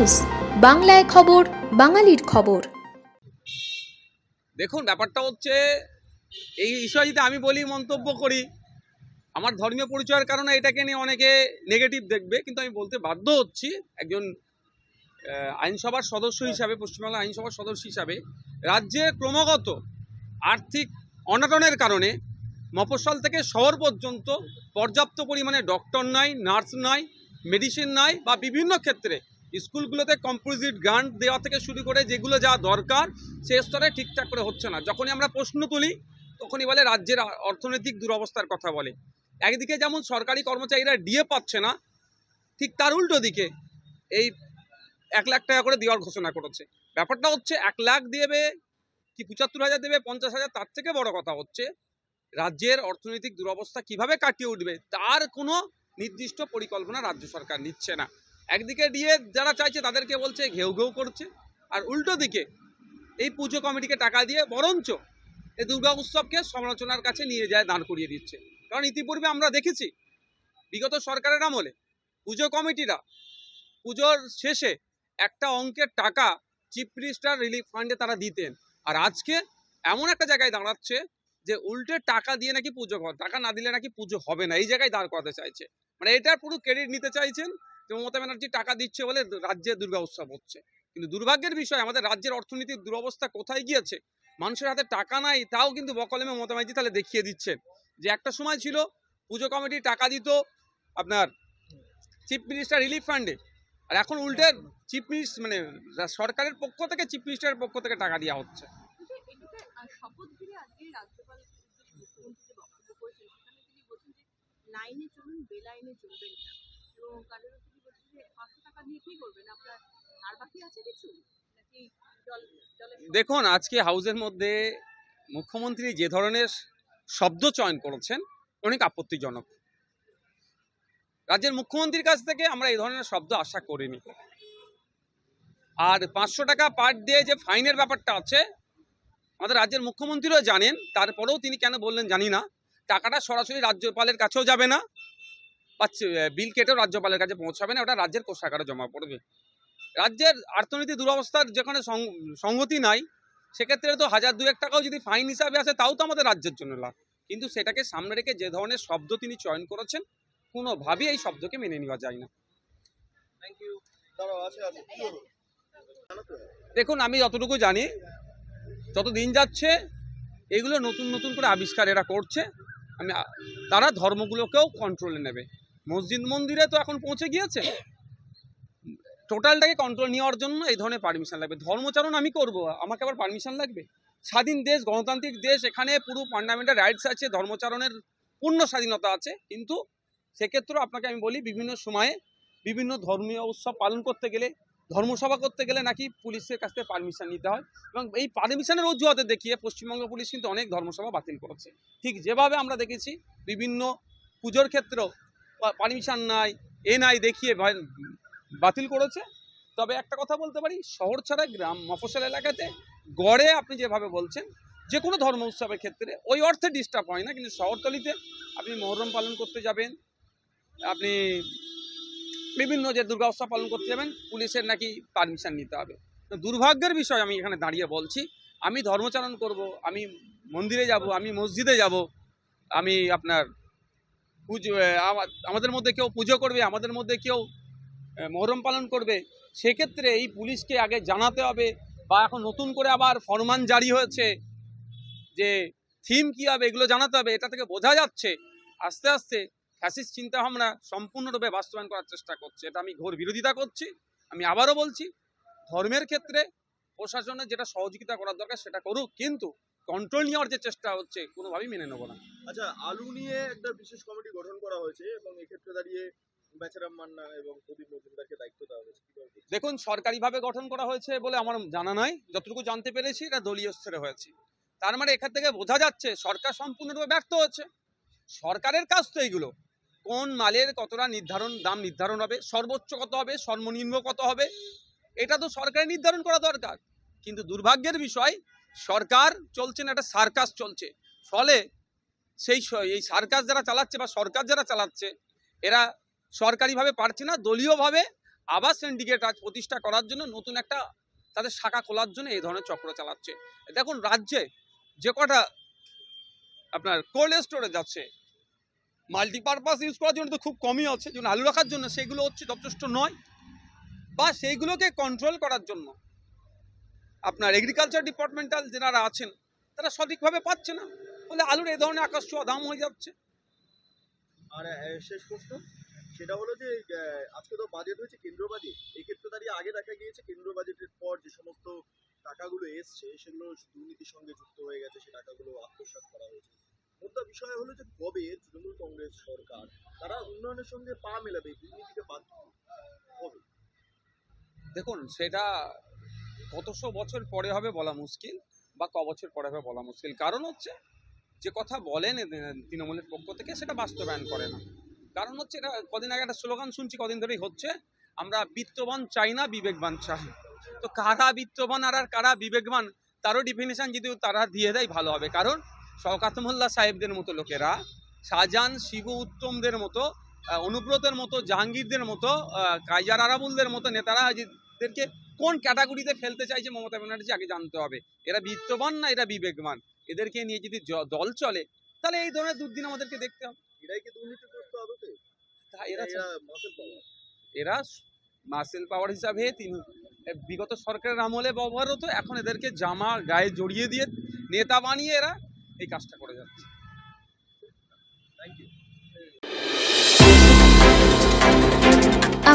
News, বাংলায় খবর, বাঙালির খবর। দেখুন, ব্যাপারটা হচ্ছে, এই বিষয়ে যদি আমি বলি, মন্তব্য করি, আমার ধর্মীয় পরিচয়ের কারণে এটাকে নিয়ে অনেকে নেগেটিভ দেখবে, কিন্তু আমি বলতে বাধ্য হচ্ছি, একজন আইনসভার সদস্য হিসাবে, পশ্চিমবাংলা আইনসভার সদস্য হিসাবে, রাজ্যে ক্রমাগত আর্থিক অনাটনের কারণে মফস্বল থেকে শহর পর্যন্ত পর্যাপ্ত পরিমাণে ডক্টর নাই নার্স নাই মেডিসিন নাই, বা বিভিন্ন ক্ষেত্রে স্কুলগুলোতে কম্পোজিট গ্রান্ট দেওয়া থেকে শুরু করে যেগুলো যা দরকার, সে স্তরে ঠিকঠাক করে হচ্ছে না। যখনই আমরা প্রশ্ন তুলি, তখনই বলে রাজ্যের অর্থনৈতিক দুরবস্থার কথা বলে। একদিকে যেমন সরকারি কর্মচারীরা ডিএ পাচ্ছে না, ঠিক তার উল্টো দিকে এই এক লাখ টাকা করে দেওয়ার ঘোষণা করেছে। ব্যাপারটা হচ্ছে এক লাখ দেবে কি পঁচাত্তর হাজার দেবে, পঞ্চাশ হাজার, তার থেকে বড় কথা হচ্ছে রাজ্যের অর্থনৈতিক দুরবস্থা কীভাবে কাটিয়ে উঠবে, তার কোনো নির্দিষ্ট পরিকল্পনা রাজ্য সরকার নিচ্ছে না। একদিকে ডিএ যারা চাইছে তাদেরকে বলছে ঘেউ ঘেউ করছে, আর উল্টো দিকে এই পুজো কমিটিকে টাকা দিয়ে বরঞ্চ এই দুর্গা উৎসবকে সমালোচনার কাছে নিয়ে যায়, দাঁড় করিয়ে দিচ্ছে। কারণ ইতিপূর্বে আমরা দেখেছি, বিগত সরকারের আমলে পুজো কমিটিরা পুজোর শেষে একটা অঙ্কের টাকা চিফ মিনিস্টার রিলিফ ফান্ডে তারা দিতেন। আর আজকে এমন একটা জায়গায় দাঁড়াচ্ছে যে উল্টে টাকা দিয়ে নাকি পুজো টাকা না দিলে নাকি পুজো হবে না, এই জায়গায় দাঁড় করাতে চাইছে। মানে এটার পুরো ক্রেডিট নিতে চাইছেন যে মমতা ব্যানার্জি টাকা দিচ্ছে বলে রাজ্যে দুর্গা উৎসব হচ্ছে। কিন্তু দুর্ভাগ্যের বিষয়, আমাদের রাজ্যের অর্থনীতির দুরবস্থা কোথায় গিয়েছে? মানুষের হাতে টাকা নাই, তাও কিন্তু বকলমে মমতা ব্যানার্জি তাহলে দেখিয়ে দিচ্ছেন। যে একটা সময় ছিল, পুজো কমিটি টাকা দিত আপনার চিফ মিনিস্টার রিলিফ ফান্ডে। আর এখন উল্টে চিফ মিনিস্টার মানে সরকারের পক্ষ থেকে চিফ মিনিস্টারের পক্ষ থেকে টাকা দেওয়া হচ্ছে। লাইনে চলুন বেলাইনে চলবেন না এবং দেখুন, আজকে হাউসের মধ্যে মুখ্যমন্ত্রী যে ধরনের শব্দ চয়ন করেছেন, অনেক আপত্তিজনক। রাজ্যের মুখ্যমন্ত্রীর কাছ থেকে আমরা এই ধরনের শব্দ আশা করিনি। আর পাঁচশো টাকা পার দিয়ে যে ফাইনের ব্যাপারটা আছে, আমাদের রাজ্যের মুখ্যমন্ত্রীও জানেন, তারপরেও তিনি কেন বললেন জানি না। টাকাটা সরাসরি রাজ্যপালের কাছেও যাবে না। বা বিল কেটেও রাজ্যপালের কাছে পৌঁছাবে না ওটা রাজ্যের কোষাগারে জমা পড়বে। রাজ্যের অর্থনীতি দুরবস্থার যেখানে সংগতি নাই সেক্ষেত্রে তো হাজার দুয়েক টাকাও যদি ফাইন হিসাবে আসে তাও তো আমাদের রাজ্যের জন্য লাভ। কিন্তু সেটাকে সামনে রেখে যে ধরনের শব্দ তিনি চয়ন করেছেন কোনোভাবেই এই শব্দকে মেনে নেওয়া যায় না। দেখুন আমি যতটুকু জানি যত দিন যাচ্ছে এগুলো নতুন নতুন করে আবিষ্কার এরা করছে আমি তারা ধর্মগুলোকেও কন্ট্রোলে নেবে। মসজিদ মন্দিরে তো এখন পৌঁছে গিয়েছে। টোটালটাকে কন্ট্রোল নেওয়ার জন্য এই ধরনের পারমিশন লাগবে। ধর্মচারণ আমি করব, আমাকে আবার পারমিশন লাগবে? স্বাধীন দেশ, গণতান্ত্রিক দেশ, এখানে পুরো ফান্ডামেন্টাল রাইটস আছে, ধর্মচারণের পূর্ণ স্বাধীনতা আছে। কিন্তু সেক্ষেত্রেও আপনাকে আমি বলি, বিভিন্ন সময়ে বিভিন্ন ধর্মীয় উৎসব পালন করতে গেলে, ধর্মসভা করতে গেলে নাকি পুলিশের কাছ থেকে পারমিশন নিতে হয়। এবং এই পারমিশনের অজুহাতে দেখিয়ে পশ্চিমবঙ্গ পুলিশ কিন্তু অনেক ধর্মসভা বাতিল করেছে। ঠিক যেভাবে আমরা দেখেছি, বিভিন্ন পুজোর ক্ষেত্রেও পারমিশন নাই, এ নাই, দেখিয়ে বাতিল করেছে। তবে একটা কথা বলতে পারি, শহর ছাড়া গ্রাম মফস্বল এলাকাতে গড়ে আপনি যেভাবে বলছেন, যে কোনো ধর্ম উৎসবের ক্ষেত্রে ওই অর্থে ডিস্টার্ব হয় না, কিন্তু শহরতলিতে আপনি মহরম পালন করতে যাবেন, আপনি বিভিন্ন যে দুর্গা উৎসব পালন করতে যাবেন, পুলিশের নাকি পারমিশন নিতে হবে। দুর্ভাগ্যের বিষয় আমি এখানে দাঁড়িয়ে বলছি, আমি ধর্মচারণ করব, আমি মন্দিরে যাব, আমি মসজিদে যাব, আমি আপনার পুজো আমাদের মধ্যে কেউ পুজো করবে, আমাদের মধ্যে কেউ মহরম পালন করবে, সেক্ষেত্রে এই পুলিশকে আগে জানাতে হবে বা এখন নতুন করে আবার ফরমান জারি হয়েছে যে থিম কী হবে এগুলো জানাতে হবে, এটা থেকে বোঝা যাচ্ছে, আস্তে আস্তে ফ্যাসিস্ট চিন্তাভাবনা সম্পূর্ণরূপে বাস্তবায়ন করার চেষ্টা করছে, এটা আমি ঘোর বিরোধিতা করছি, আমি আবারও বলছি, ধর্মের ক্ষেত্রে প্রশাসনের যেটা সহযোগিতা করার দরকার সেটা করুক, কিন্তু কন্ট্রোল নেওয়ার যে চেষ্টা হচ্ছে কোনোভাবেই মেনে নেব না। আচ্ছা আলু নিয়ে একটা বিশেষ কমিটি গঠন করা হয়েছে এবং এক্ষেত্রে দাঁড়িয়ে বেচারাম মান্না এবং প্রদীপ মজুমদারকে দায়িত্ব দেওয়া হয়েছে দেখুন সরকারিভাবে গঠন করা হয়েছে বলে আমার জানা নাই। যতটুকু জানতে পেরেছি এটা দলীয় স্তরে হয়েছে। তার মানে এখান থেকে বোঝা যাচ্ছে সরকার সম্পূর্ণরূপে ব্যর্থ হচ্ছে। সরকারের কাজ তো এইগুলো। কোন মালের কতটা নির্ধারণ দাম নির্ধারণ হবে সর্বোচ্চ কত হবে সর্বনিম্ন কত হবে এটা তো সরকারের নির্ধারণ করা দরকার। কিন্তু দুর্ভাগ্যের বিষয় সরকার চলছে না, একটা সার্কাস চলছে। ফলে সেই এই সার্কাস যারা চালাচ্ছে বা সরকার যারা চালাচ্ছে, এরা সরকারিভাবে পারছে না, দলীয়ভাবে আবার সিন্ডিকেট রাজ প্রতিষ্ঠা করার জন্য নতুন একটা তাদের শাখা খোলার জন্য এই ধরনের চক্র চালাচ্ছে। দেখুন, রাজ্যে যে কটা আপনার কোল্ড স্টোরেজ আছে মাল্টিপারপাস ইউজ করার জন্য তো খুব কমই আছে যেমন আলু রাখার জন্য, সেগুলো হচ্ছে যথেষ্ট নয়। বা সেইগুলোকে কন্ট্রোল করার জন্য আপনার এগ্রিকালচার ডিপার্টমেন্টাল যারা আছেন তারা সঠিকভাবে পাচ্ছে না। বলে আলুর এই ধরনের আকাশ ছোঁয়া দাম হয়ে যাচ্ছে। আর শেষ প্রশ্ন। সেটা হলো যে আজকে তো বাজেট হয়েছে কেন্দ্র বাজেট এই ক্ষেত্রে দাঁড়িয়ে আগে দেখা গিয়েছে কেন্দ্র বাজেটের পর যে সমস্ত টাকাগুলো এসছে সেগুলো দুর্নীতির সঙ্গে যুক্ত হয়ে গেছে সে টাকাগুলো আত্মসাৎ করা হয়েছে। মোদ্দা বিষয় হলো যে কবে তৃণমূল কংগ্রেস সরকার তারা উন্নয়নের সঙ্গে পা মেলাবে? দুর্নীতিকে দিবে? কবে? দেখুন সেটা কতশো বছর পরে হবে বলা মুশকিল বা ক বছর পরে হবে বলা মুশকিল। কারণ হচ্ছে, যে কথা বলেন তৃণমূলের পক্ষ থেকে সেটা বাস্তবায়ন করে না। কারণ হচ্ছে এটা কদিন আগে একটা স্লোগান শুনছি, কদিন ধরেই হচ্ছে, আমরা বিত্তবান চাই না, বিবেকবান চাই। তো কারা বিত্তবান আর আর কারা বিবেকবান, তারও ডিফিনিশন যদি তারা দিয়ে দেয়, ভালো হবে। কারণ শওকাত মোল্লা সাহেবদের মতো লোকেরা, শাহজাহান, শিবু উত্তমদের মতো অনুব্রতের মতো, জাহাঙ্গীরদের মতো কাইজার আরাবুলদের মতো নেতারা এদেরকে কোন ক্যাটাগরিতে ফেলতে চাইছে মমতা ব্যানার্জি আগে জানতে হবে। এরা বিত্তবান না এরা বিবেকবান? এদেরকে নিয়ে যদি দল চলে তাহলে এই ধরনের দুর্দিন আমাদেরকে দেখতে হবে। এরাই কি দুর্নীতিগ্রস্ত আদতে তা? এরা এরা মাসেল পাওয়ার এরা মাসেল পাওয়ার হিসাবে তিনি বিগত সরকারের আমলে ব্যবহার হতো এখন এদেরকে জামা গায়ে জড়িয়ে দিয়ে নেতা বানিয়ে এরা এই কাজটা করে